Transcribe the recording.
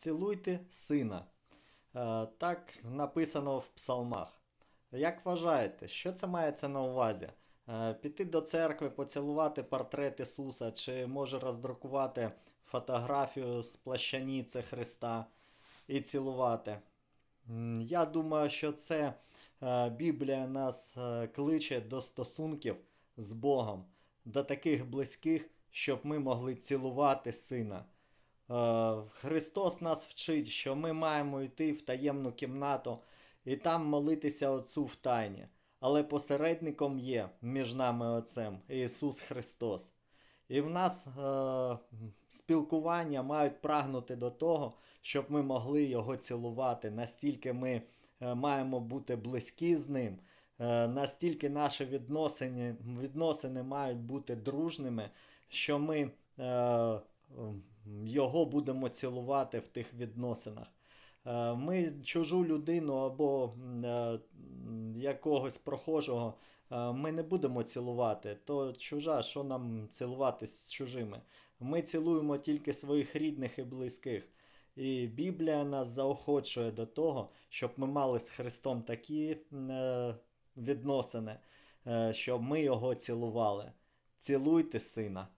цілуйте сина. Е, Так написано в псалмах. Як вважаєте, що це мається на увазі? Е, Піти до церкви, поцілувати портрет Ісуса, чи може роздрукувати фотографію з плащаніці Христа і цілувати? Я думаю, що це е, Біблія нас кличе до стосунків з Богом, до таких близьких, щоб ми могли цілувати сина. Е, Христос нас вчить, що ми маємо йти в таємну кімнату і там молитися Отцу в тайні. Але посередником є між нами Отцем Ісус Христос. І в нас е, спілкування мають прагнути до того, щоб ми могли його цілувати. Настільки ми е, маємо бути близькі з ним, е, настільки наші відносини, відносини мають бути дружними, що ми е, його будемо цілувати в тих відносинах. Е, Ми чужу людину або е, якогось прохожого е, ми не будемо цілувати. То чужа, що нам цілувати з чужими? Ми цілуємо тільки своїх рідних і близьких. І Біблія нас заохочує до того, щоб ми мали з Христом такі відносини, щоб ми його цілували. Цілуйте сина.